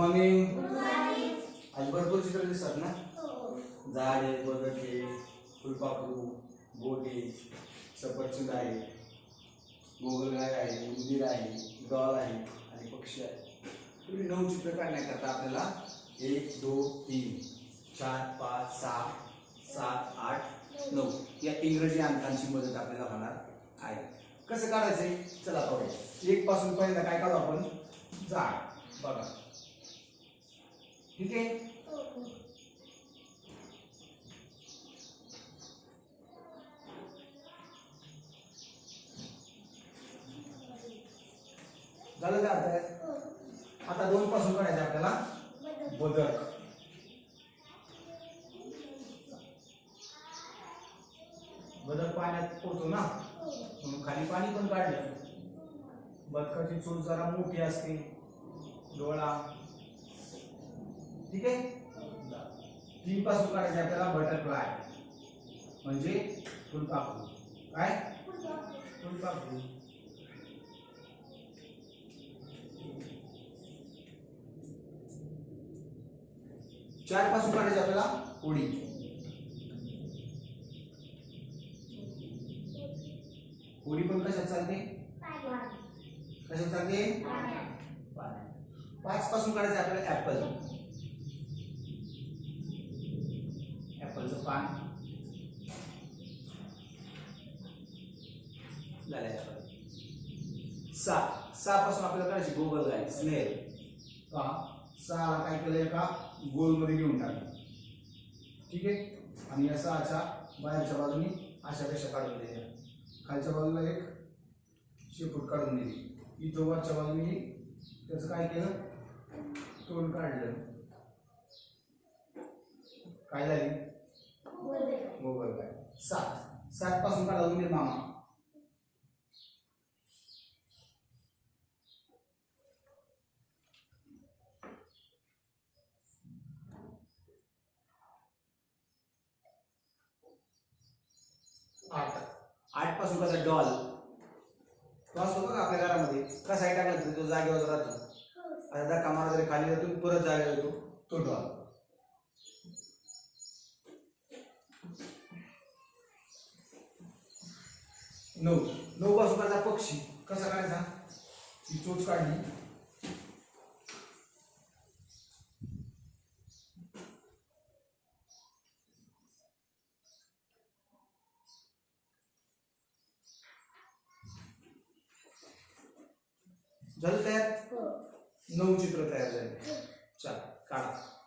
Morning आज भरपूर चित्र दिसतात ना? झाड आहे बदक फुलपाखरू बोट आहे सफरचंद आहे गोगलगाय आहे उंदीर आहे डॉल आहे आणि पक्षी आहे. तुम्ही नऊ चित्र काढण्याकरता आपल्याला. एक दोन तीन चार पाच सहा सात आठ नऊ. या इंग्रजी अंकांची मदत आपल्याला होणार आहे. कसं काढायचंय चला पाहूया. एक पासून पहिल्यांदा काय काढू आपण? झाड. बघा. ठीक आहे? झालं का आता आता दोन पासून काढायचं आपल्याला. बदक बदक पाण्यात पोहतो ना? म्हणून खाली पाणी पण काढलं. बदकाची चूल जरा मोठी असते. डोळा. ठीक आहे? तीन पासून काढायचे आपल्याला बटरफ्लाय म्हणजे फुलपाखरू. काय? फुलपाखरू. चारपासून काढायचे आपल्याला उडी. उडी पण कशात चालते? कशात चालते. पाच पासून काढायचे आपल्याला ऍपल पान झालं ऍपलपासून आपल्याला काढायची गोगल गाय स्नेल पहा. सहाला काय केलं एका गोलमध्ये घेऊन टाकलं ठीक आहे? आणि या सहाच्या बाहेरच्या बाजूने अशा कशा काढून दिल्या खालच्या बाजूला एक शेपूट काढून दिली. इथं वरच्या बाजूने त्याचं काय केलं? तोंड काढलं. काय झाली? मोबाईल काय? सात. सात पासून काढा उमेद मामा. आठ. आठपासून कसा डॉल? तो असतो का आपल्या घरामध्ये? कसा आहे टाकला तो जागेवर राहतो. आता धक्का मारा जरी खाली जातो परत जागेवर येतो. तो डॉल. नऊ. नऊ पासून कसा पक्षी. कसा काढायचा? ती चोच काढली. झालं तयार? नऊ चित्र तयार झाले. चला काढा.